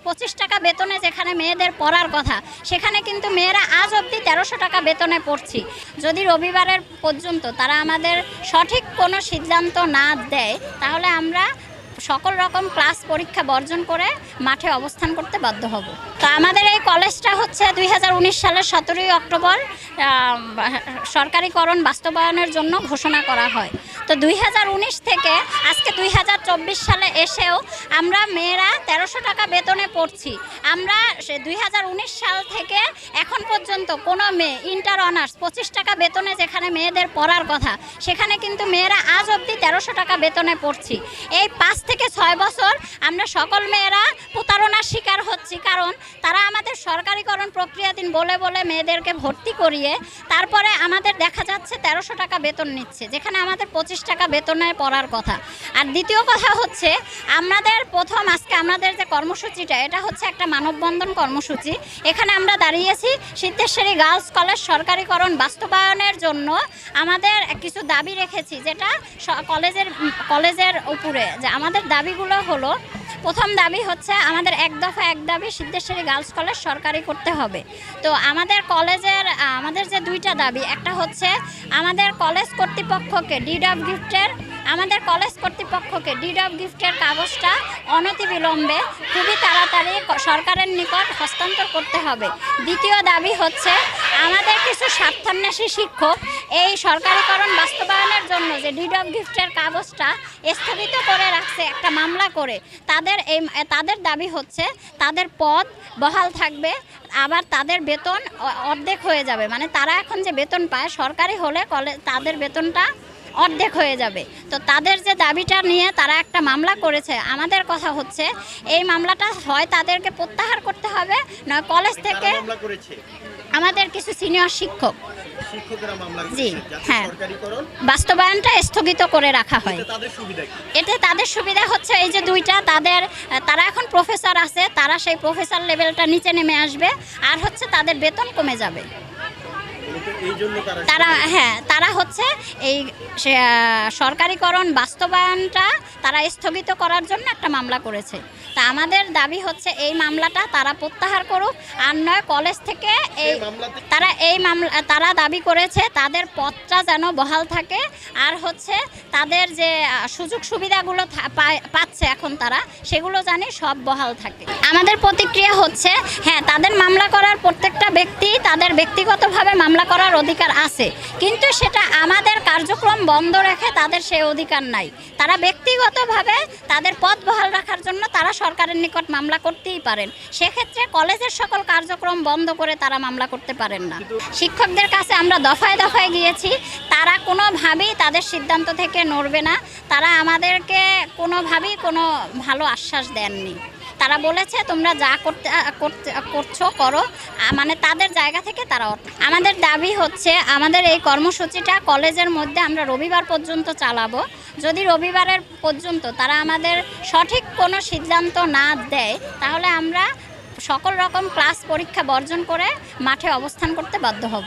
পঁচিশ টাকা বেতনে যেখানে মেয়েদের পড়ার কথা, সেখানে কিন্তু মেয়েরা আজ অবধি তেরোশো টাকা বেতনে পড়ছি। যদি রবিবারের পর্যন্ত তারা আমাদের সঠিক কোনো সিদ্ধান্ত না দেয়, তাহলে আমরা সকল রকম ক্লাস পরীক্ষা বর্জন করে মাঠে অবস্থান করতে বাধ্য হব। তো আমাদের এই কলেজটা হচ্ছে দুই হাজার উনিশ সালের সতেরোই অক্টোবর সরকারিকরণ বাস্তবায়নের জন্য ঘোষণা করা হয়। তো দুই হাজার উনিশ থেকে আজকে দুই হাজার চব্বিশ সালে এসেও আমরা মেয়েরা তেরোশো টাকা বেতনে পড়ছি। আমরা সে দুই হাজার উনিশ সাল থেকে এখন পর্যন্ত কোনো মেয়ে ইন্টার অনার্স পঁচিশ টাকা বেতনে যেখানে মেয়েদের পড়ার কথা, সেখানে কিন্তু মেয়েরা আজ অবধি তেরোশো টাকা বেতনে পড়ছি। এই পাঁচ থেকে ছয় বছর আমরা সকল মেয়েরা প্রতারণার শিকার হচ্ছি কারণ তারা আমাদের সরকারিকরণ প্রক্রিয়াধীন বলে বলে মেয়েদেরকে ভর্তি করিয়ে তারপরে আমাদের দেখা যাচ্ছে তেরোশো টাকা বেতন নিচ্ছে, যেখানে আমাদের পঁচিশ টাকা বেতনে পড়ার কথা। আর দ্বিতীয় কথা হচ্ছে, আমাদের প্রথম আজকে আমাদের যে কর্মসূচিটা, এটা হচ্ছে একটা মানববন্ধন কর্মসূচি। এখানে আমরা দাঁড়িয়েছি সিদ্ধেশ্বরী গার্লস কলেজ সরকারিকরণ বাস্তবায়নের জন্য আমাদের কিছু দাবি রেখেছি, যেটা কলেজের কলেজের উপরে। যে আমাদের দাবিগুলো হলো প্রথম দাবি হচ্ছে আমাদের এক দফা এক দাবি সিদ্ধেশ্বরী গার্লস কলেজ সরকারি করতে হবে। তো আমাদের কলেজের আমাদের যে দুইটা দাবি, একটা হচ্ছে আমাদের কলেজ কর্তৃপক্ষকে ডিড অফ গিফটের, আমাদের কলেজ কর্তৃপক্ষকে ডিড অফ গিফটের কাগজটা অনতিবিলম্বে খুবই তাড়াতাড়ি সরকারের নিকট হস্তান্তর করতে হবে। দ্বিতীয় দাবি হচ্ছে আমাদের কিছু স্বার্থান্বেষী শিক্ষক এই সরকারিকরণ বাস্তবায়নের জন্য যে ডিড অফ গিফটের কাগজটা স্থগিত করে রাখছে একটা মামলা করে তাদের এই তাদের দাবি হচ্ছে তাদের পদ বহাল থাকবে আবার তাদের বেতন অর্ধেক হয়ে যাবে। মানে তারা এখন যে বেতন পায় সরকারি হলে কলেজ তাদের বেতনটা অর্ধেক হয়ে যাবে। তো তাদের যে দাবিটা নিয়ে তারা একটা মামলা করেছে আমাদের কথা হচ্ছে এই মামলাটা হয় তাদেরকে প্রত্যাহার করতে হবে নয় কলেজ থেকে আমাদের কিছু সিনিয়র শিক্ষক। জি, হ্যাঁ। বাস্তবায়নটা স্থগিত করে রাখা হয়। এতে তাদের সুবিধা হচ্ছে এই যে দুইটা তাদের তারা এখন প্রফেসর আছে তারা সেই প্রফেসর লেভেলটা নিচে নেমে আসবে আর হচ্ছে তাদের বেতন কমে যাবে। তারা হ্যাঁ তারা হচ্ছে এই সরকারিকরণ বাস্তবায়নটা তারা স্থগিত করার জন্য একটা মামলা করেছে। তা আমাদের দাবি হচ্ছে এই মামলাটা তারা প্রত্যাহার করুক আর নয় কলেজ থেকে এই তারা এই মামলা তারা দাবি করেছে তাদের পথটা যেন বহাল থাকে আর হচ্ছে তাদের যে সুযোগ সুবিধাগুলো পাচ্ছে এখন তারা সেগুলো জানি সব বহাল থাকে। আমাদের প্রতিক্রিয়া হচ্ছে হ্যাঁ তাদের মামলা করার প্রত্যেকটা ব্যক্তি তাদের ব্যক্তিগতভাবে মামলা করার অধিকার আছে। কিন্তু সেটা আমাদের কার্যক্রম বন্ধ রেখে তাদের সেই অধিকার নাই। তারা ব্যক্তিগতভাবে তাদের পদ বহাল রাখার জন্য তারা সরকারের নিকট মামলা করতেই পারেন। সেক্ষেত্রে কলেজের সকল কার্যক্রম বন্ধ করে তারা মামলা করতে পারেন না। শিক্ষকদের কাছে আমরা দফায় দফায় গিয়েছি। তারা কোনোভাবেই তাদের সিদ্ধান্ত থেকে নড়বে না। তারা আমাদেরকে কোনোভাবেই কোনো ভালো আশ্বাস দেননি। তারা বলেছে, তোমরা যা করতে করছ, করো। মানে তাদের জায়গা থেকে তারা আমাদের দাবি হচ্ছে, আমাদের এই কর্মসূচিটা কলেজের মধ্যে আমরা রবিবার পর্যন্ত চালাবো। যদি রবিবারের পর্যন্ত তারা আমাদের সঠিক কোনো সিদ্ধান্ত না দেয়, তাহলে আমরা সকল রকম ক্লাস পরীক্ষা বর্জন করে মাঠে অবস্থান করতে বাধ্য হব।